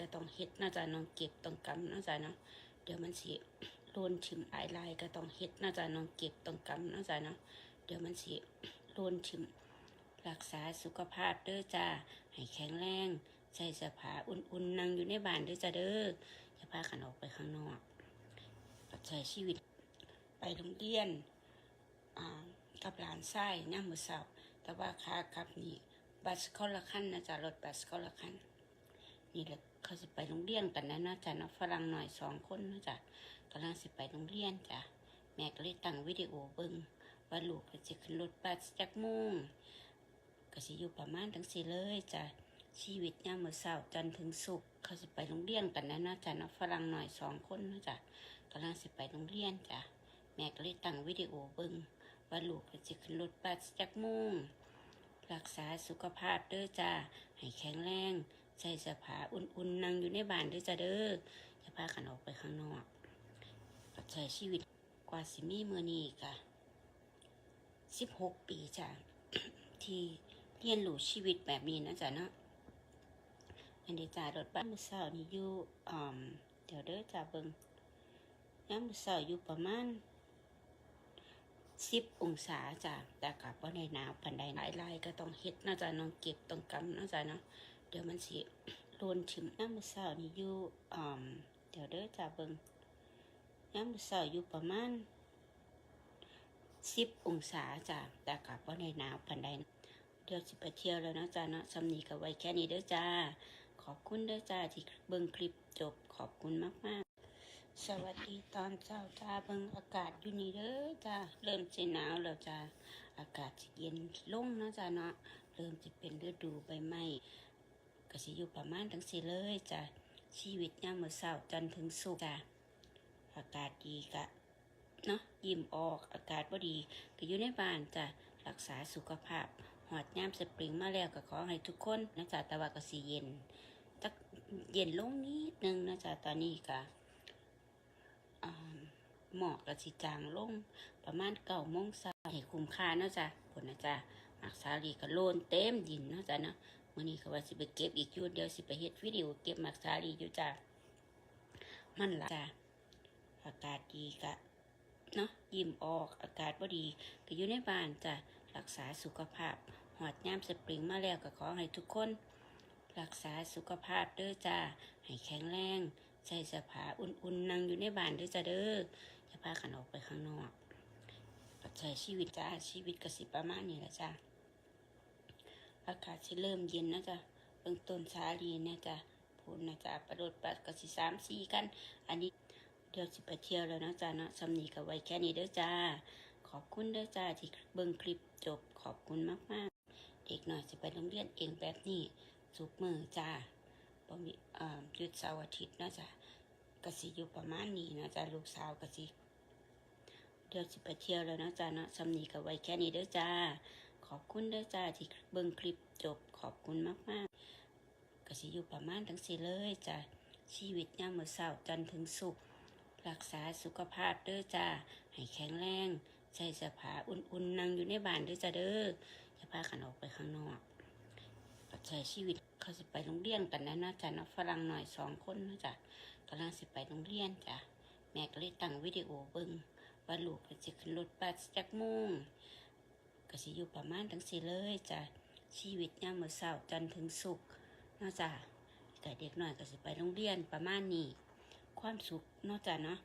ก็ต้องเฮ็ดนาะจ้ะน้องเก็บต้องกำนาะจ้ะเนาะเดี๋ยวมันสิโลนถิมอายลายก็ต้องเฮ็ดนาะจ้ะน้องเก็บต้องกำนาะจ้ะเนาะเดี๋ยวมันสิโลนถิมรักษาสุขภาพเด้อจ้าให้แข็งแรงใส่เสื้อผ้าอุ่นๆนั่งอยู่ในบ้านเด้อจ้าเด้ออย่าพากันออกไปข้างนอกใช้ชีวิต ไปโรงเรียนอ่ากับหลานไส้ย่ามือเสาแต่ว่าขากับนี่บัสคนละคันนะจ๊ะรถบัสคนละคันนี่แหละ เขาสิไปโรงเรียนกันนะนะจ้ะเนาะฝรั่งหน่อยสองคนนะจ้ะกำลังสิไปโรงเรียนจ้ะแม่ก็เลยตั้งวิดีโอเบิ่งว่าลูกก็จะขึ้นรถบัสจักโมงก็สิอยู่ประมาณทั้งสี่เลยจ้ะชีวิตยามมื้อเช้าจันถึงศุกเขาสิไปโรงเรียนกันนะนะจ้ะเนาะฝรั่งหน่อยสองคนนะจ้ะกำลังสิไปโรงเรียนจ้ะแม่ก็เลยตั้งวิดีโอเบิ่งว่าลูกก็จะขึ้นรถบัสจักโมงรักษาสุขภาพเด้อจ้าให้แข็งแรง ใส่เสื้อผ้าอุ่นๆนั่งอยู่ในบ้านด้วยจ้าเด้ออย่าพากันออกไปข้างนอกใช้ชีวิตกว่าสิมีมือนี้กะสิบหกปีจ้ะที่เรียนรู้ชีวิตแบบนี้นะจ๊ะเนาะอันนี้จ้ารถบ้านมือเสานี่อยู่อ่อมเดี๋ยวเด้อจ้าเบิงย้ำมือเสาอยู่ประมาณสิบองศาจ้ะแต่กับว่าในหนาวปันใดหลายลายก็ต้องเฮ็ดนะจ๊ะน้องเก็บต้องกำนะจ๊ะเนาะ ดี๋ยวมันสิโลนถิมน้ำมือเสานี่อยู่อ่อมเดี๋ยวเด้อจ้าเบิงน้ำมือเสาอยู่ประมาณสิบองศาจ้ะแต่กับว่าในหนาวปันใดเดี๋ยวสิไปเที่ยวแล้วนะจ้าเนาะสำนีกับไว้แค่นี้เด้อจ้า ขอบคุณเด้อจ้าที่เบิ่งคลิปจบขอบคุณมากๆสวัสดีตอนเช้าจ้าเบิ่งอากาศอยู่นี่เด้อจ้าเริ่มสิหนาวแล้วจ้าอากาศสิเย็นลงนะจ้าเนาะเริ่มจะเป็นฤดูใบไม้ ก็สิอยู่ประมาณทั้งสี่เลยจ้ะชีวิตยามมื้อเช้าจันถึงศุกจ้ะอากาศดีกะเนาะยิ้มออกอากาศบ่ดี ก็อยู่ในบ้านจ้ะรักษาสุขภาพหอดยามสปริงมาแล้วก็ขอให้ทุกคนนะจ๊ะแต่ว่าก็สิเย็นจักเย็นลงนิดนึงนะจ๊ะตอนนี้ก็หมอกก็สิจางลงประมาณเก้าโมงเช้าให้คุ้มค่านาะจ้ะผลนะจ๊ะมักสาลีก็โลนเต็มดินนาะจ้ะเนาะ มื่อนี้เขาว่าสิไปเก็บอีกยู่เดียวสิไปเฮ็ดวิดีโอเก็บมักสาลีอยู่จ้ามันละจ้าอากาศดีกะเนาะยิ้มออกอากาศบ่ดี ก็อยู่ในบ้านจ้ะรักษาสุขภาพหอดยามสปริงมาแล้วก็ขอให้ทุกคน รักษาสุขภาพเด้อจ้าให้แข็งแรงใส่เสื้อผ้าอุ่นๆนั่งอยู่ในบ้านเด้อจ้าเด้ออย่าพากันออกไปข้างนอกใช้ชีวิตจ้าชีวิตกสิประมาณนี้แหละจ้า อากาศจะเริ่มเย็นนะจ๊ะเบื้องต้นสาลีนะจ๊ะพูดนะจ๊ะประโดดปัดก็สิสามสี่กัน อันนี้เดี๋ยวสิไปเที่ยวแล้วนะจ๊ะเนาะสำนีก็ไว้แค่นี้เด้อจ้า ขอบคุณเด้อจ้าที่เบิ่งคลิปจบขอบคุณมากๆ เด็กหน่อยจะไปโรงเรียนเองแบบนี้สุกมือจ้าบ่มีอ่าหยุดเสาร์อาทิตย์นะจ๊ะกสิอยู่ประมาณนี้นะจ๊ะลูกสาวกสิเดี๋ยวสิไปเที่ยวแล้วนะจ๊ะเนาะสำนีก็ไว้แค่นี้เด้อจ้า ขอบคุณเด้อจ้าที่เบิ่งคลิปจบขอบคุณมากๆก็สิอยู่ประมาณทั้งสี่เลยจ้าชีวิตยามมื้อเช้าจันถึงศุกร์รักษาสุขภาพเด้อจ้าให้แข็งแรงใส่เสื้อผ้าอุ่นๆนั่งอยู่ในบ้านเด้อจ้าเด้ออย่าพากันออกไปข้างนอกก็ใช้ชีวิตเขาสิไปโรงเรียนกันนะนะจ้านะฝรั่งหน่อยสองคนนะจ้ะกำลังสิไปโรงเรียนจ้ะแม่ก็เลยตั้งวิดีโอเบิ่งว่าลูกจะขึ้นรถบัสจักโมง ก็สิอยู่ประมาณทั้งสี่เลยจ้ะชีวิตยามมื้อเช้าจันถึงศุกเนาะจ้ะแต่เด็กน้อยก็สิไปโรงเรียนประมาณนี้ ความสุขเนาะจ้ะเนาะ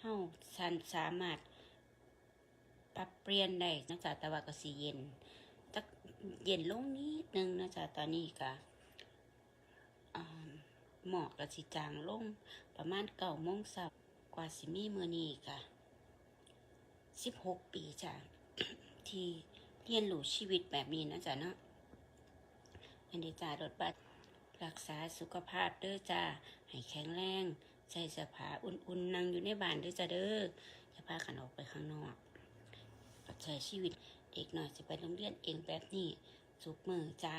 เฮาสันสามารถปรับเปลี่ยนได้นาะจ้ะแต่ว่าก็สิเย็นจักเย็นลงนิดนึงนาะจ้ะตอนนี้ก็หมอกก็สิจางลงประมาณเก้าโมงเช้ากว่าสิมีมื้อนี้ก็สิบหกปีจ้ะที่ เรียนรู้ชีวิตแบบนี้นะจ๊ะเนาะอันนี้จ้ารถบัสรักษาสุขภาพเด้อจ้าให้แข็งแรงใส่เสื้อผ้าอุ่นๆนั่งอยู่ในบ้านเด้อจ้าเด้ออย่าพากันออกไปข้างนอกก็ใช้ชีวิตเด็กหน่อยจะไปโรงเรียนเองแบบนี้สุกมือจ้า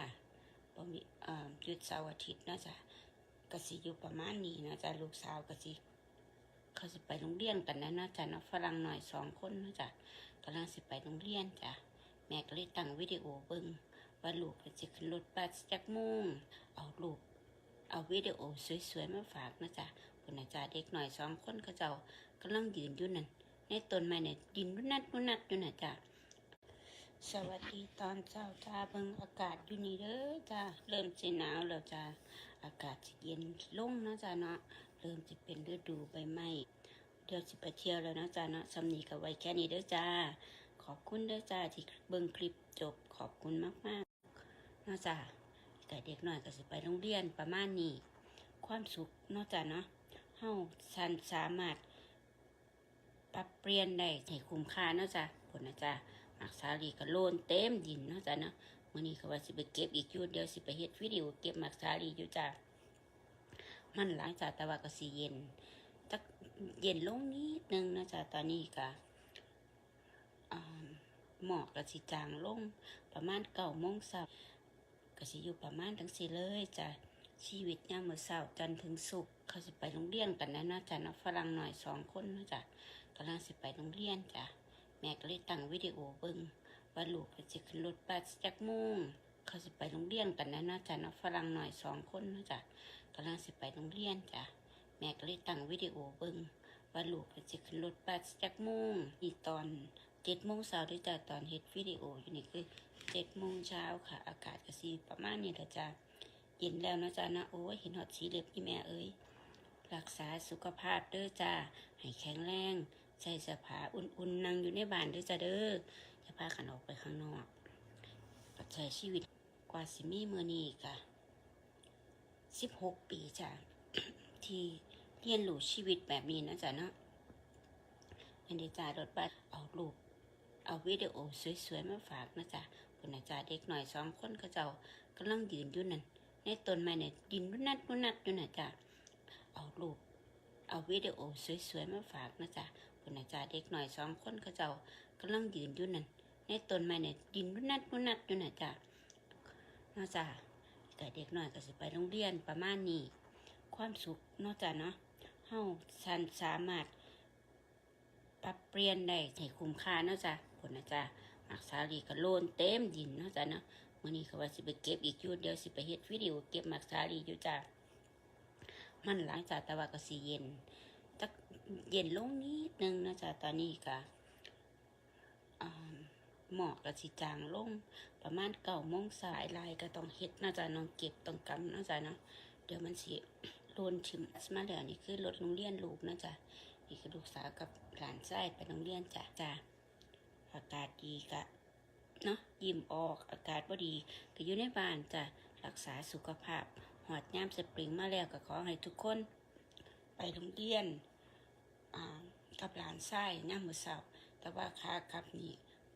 บ่มีอ่าหยุดเสาร์อาทิตย์นะจ้ะกสิอยู่ประมาณนี้นะจ้ะลูกสาวกสิเขาสิไปโรงเรียนกันนะนะจ้ะเนาะฝรั่งหน่อยสองคนนะจ้ะกำลังสิไปโรงเรียนจ้ะ แม่ก็เลยตั้งวิดีโอเบิ่งว่าลูกก็จะขึ้นรถบัสจักโมงเอาลูกเอาวิดีโอสวยๆมาฝากนะจ๊ะคุณอาจารย์เด็กหน่อยสองคนเขาเจ้ากำลังยืนอยู่นั่นในต้นไม้เนี่ยดินนุ่นนัดนุ่นนัดอยู่นะจ้ะสวัสดีตอนเช้าจ้าเบิ่งอากาศอยู่นี่เด้อจ้าเริ่มสิหนาวแล้วจ้าอากาศจะเย็นลงนะจ้าเนาะเริ่มจะเป็นฤดูใบไม้เดี๋ยวสิไปเที่ยวแล้วนะจ้าเนาะสำนีกับไว้แค่นี้เด้อจ้า ขอบคุณเด้อจ้าที่เบิ่งคลิปจบขอบคุณมากๆนอกจากแต่เด็กหน่อยก็สิไปโรงเรียนประมาณนี้ ความสุขนอกจากเนาะเฮาสันสามารถ ปรับเปลี่ยนได้ให้คุ้มค่านาะจ้ะผลนะจ้ะมักสาลีก็โลนเต็มดินนาะจ้ะเนาะมื้อนี้ก็ว่าสิไปเก็บอีกอยู่เดี๋ยวสิไปเฮ็ดวิดีโอเก็บมักสาลีอยู่จ้ะมันหลังจากแต่ว่าก็สิเย็นจักเย็นลงนิดนึงนะจ้ะตอนนี้ก็อ่า หมอกก็สิจางลงประมาณเก้าโมงเช้าก็สิอยู่ประมาณทั้งสี่เลยจ้ะชีวิตยามมื้อเช้าจันทร์ถึงศุกร์เขาสิไปโรงเรียนกันนะเนาะจ้ะเนาะฝรั่งหน่อยสองคนเนาะจ้ะกำลังสิไปโรงเรียนจ้ะแม่ก็เลยตั้งวิดีโอเบิ่งว่าลูกจะขึ้นรถบัสจักโมงเขาสิไปโรงเรียนกันนะเนาะจ้ะเนาะฝรั่งหน่อยสองคนเนาะจ้ะกำลังสิไปโรงเรียนจ้ะแม่ก็เลยตั้งวิดีโอเบิ่งว่าลูกจะขึ้นรถบัสจักโมงนี่ตอน เจ็ดโมงเช้าด้วยจ้ะตอนเฮ็ดวิดีโออยู่นี่คือเจ็ดโมงเช้าค่ะ อากาศก็สิประมาณนี้แหละจ้ะเย็นแล้วนะจ้ะนะโอ้ยเห็นหอดสีเล็บพี่แม่เอ้ยรักษาสุขภาพเด้อจ้าให้แข็งแรงใส่เสื้อผ้าอุ่นๆนั่งอยู่ในบ้านเด้อจ้าเด้ออย่าพากันออกไปข้างนอกก็ใช้ชีวิตกว่าสิมีเมือนี้กะสิบหกปีจ้ะที่เรียนรู้ชีวิตแบบนี้นะจ๊ะเนาะอันนี้จ้ารถบัสเอารูป เอาวิดีโอสวยๆมาฝากนะจ๊ะคุณอาจารย์เด็กหน่อยสองคนเขาเจ้ากำลังยืนอยู่นั่นในต้นไม้เนี่ยดินนุ่นนัดนุ่นนัดอยู่นะจ้ะเอารูปเอาวิดีโอสวยๆมาฝากนะจ๊ะคุณอาจารย์เด็กหน่อยสองคนเขาเจ้ากำลังยืนอยู่นั่นในต้นไม้เนี่ยดินนุ่นนัดนุ่นนัดอยู่นะจ้ะนอกจากแต่เด็กหน่อยก็สิไปโรงเรียนประมาณนี้ ความสุขนอกจากเนาะเฮาสันสามารถปรับเปลี่ยนได้ให้คุ้มค่าเนาะจ้ะ ผลนะจ๊ะมักสาลีก็โลนเต็มดินเนาะจ้ะเนาะมื้อนี้ก็ว่าสิไปเก็บอีกยู่เดียวสิไปเฮ็ดวิดีโอเก็บหมักสาลีอยู่จ้ะมันหลังจากแต่ว่าก็สีเย็นจักเย็นลงนิดนึงนะจ๊ะตอนนี้ก็อ่าหมอกก็สิจางลงประมาณเก้าโมงสายลายก็ต้องเฮ็ดนะจ๊ะน้องเก็บต้องกำนะจ๊ะเนาะเดี๋ยวมันสิโลนชิมมาแล้วนี่คือรถโรงเรียนลูกนะจ๊ะนี่คือลูกสาวกับหลานชายไปโรงเรียนจ้ะจ้ะ อากาศดีกะเนาะยิ้มออกอากาศบ่ดี ก็อยู่ในบ้านจ้ะรักษาสุขภาพหอดยามสปริงมาแล้วก็ขอให้ทุกคน ไปโรงเรียนกับหลานไส้ย่ามมือสาวแต่ว่าขากับนี่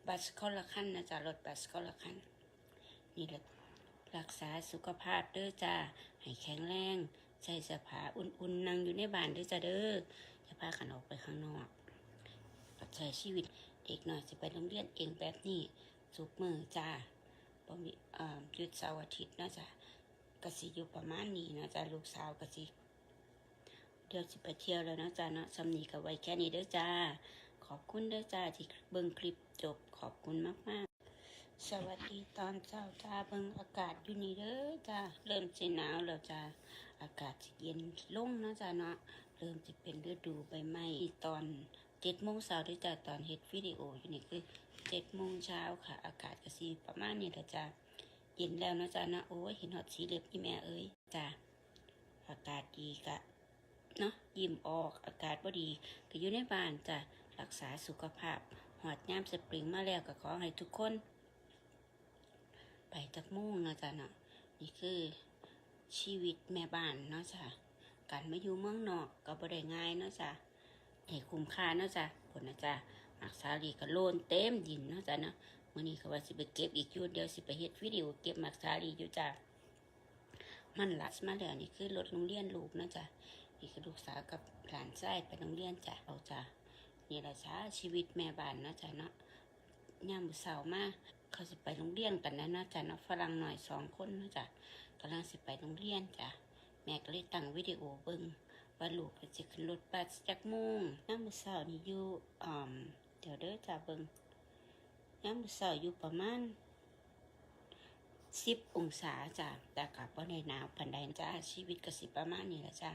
บัสคนละขั้นนะจ๊ะรถบัสคนละขั้นนี่แหละรักษาสุขภาพเด้อจ้าให้แข็งแรงใส่เสื้อผ้าอุ่นๆนั่งอยู่ในบ้านเด้อจ้าเด้อจะพากันออกไปข้างนอกใช้ชีวิต เด็กหน่อยจะไปโรงเรียนเองแบบนี้สุกมือจ้าบ่มีอ่าหยุดเสาร์อาทิตย์นาะจ้ะกสิอยู่ประมาณนี้นะจ๊ะลูกสาวกสิเดี๋ยวสิไปเที่ยวแล้วนะจ๊ะเนาะสำนีกับไว้แค่นี้เด้อจ้า ขอบคุณเด้อจ้าที่เบิ่งคลิปจบขอบคุณมากๆ สวัสดีตอนเช้าจ้าเบิ่งอากาศอยู่นี่เด้อจ้าเริ่มสิหนาวแล้วจ้าอากาศสิเย็นลงนะจ๊ะเนาะเริ่มจะเป็นฤดูใบไม้ตอน เจ็ดโมงเช้าด้วยจ้าตอนเฮ็ดวิดีโออยู่นี่คือเจ็ดโมงเช้าค่ะ อากาศก็สิประมาณนี้แหละจ้าเย็นแล้วนะจ๊ะนะโอ้ยเห็นหอดสีเล็บพี่แม่เอ้ยจ้ะอากาศดีกะเนาะยิ้มออกอากาศบ่ดี ก็อยู่ในบ้านจ้ะรักษาสุขภาพหอดยามสปริงมาแล้วก็ขอให้ทุกคน ไปจักมุ่งนะจ๊ะเนาะนี่คือชีวิตแม่บ้านเนาะจ้ะการมาอยู่เมืองนอกก็บ่ได้ง่ายเนาะจ้ะ ให้คุ้มค่าเนาะจ้ะผลนะจ๊ะหมักสาลีก็โลนเต็มดินเนาะจ้ะเนาะมื่อนี้ก็ว่าสิไปเก็บอีกอยู่เดียวสิไปเฮ็ดวิดีโอเก็บหมักสาลีอยู่จ้ะมันลัดมาแล้วนี่คือรถโรงเรียนลูกนะจ้ะนี่คือลูกสาวกับหลานชายไปโรงเรียนจ้ะเอาจ้ะนี่แหละจ้าชีวิตแม่บ้านนะจ้ะเนาะย่ามมื้อเช้ามาเขาสิไปโรงเรียนกันนะนะจ้ะเนาะฝรั่งหน่อยสองคนนะจ้ะกำลังสิไปโรงเรียนจ้ะแม่ก็เลยตั้งวิดีโอเบิ่ง ว่าลูกก็จะขึ้นรถบัสจักโมงย่ามมื้อเช้านี่อยู่อ่าเดี๋ยวเด้อจ้าเบิ่งยามมื้อเช้าอยู่ประมาณสิบองศาจ้ะแต่กับว่าในหนาวปันใดจ้าชีวิตก็สิประมาณนี้แหละจ้า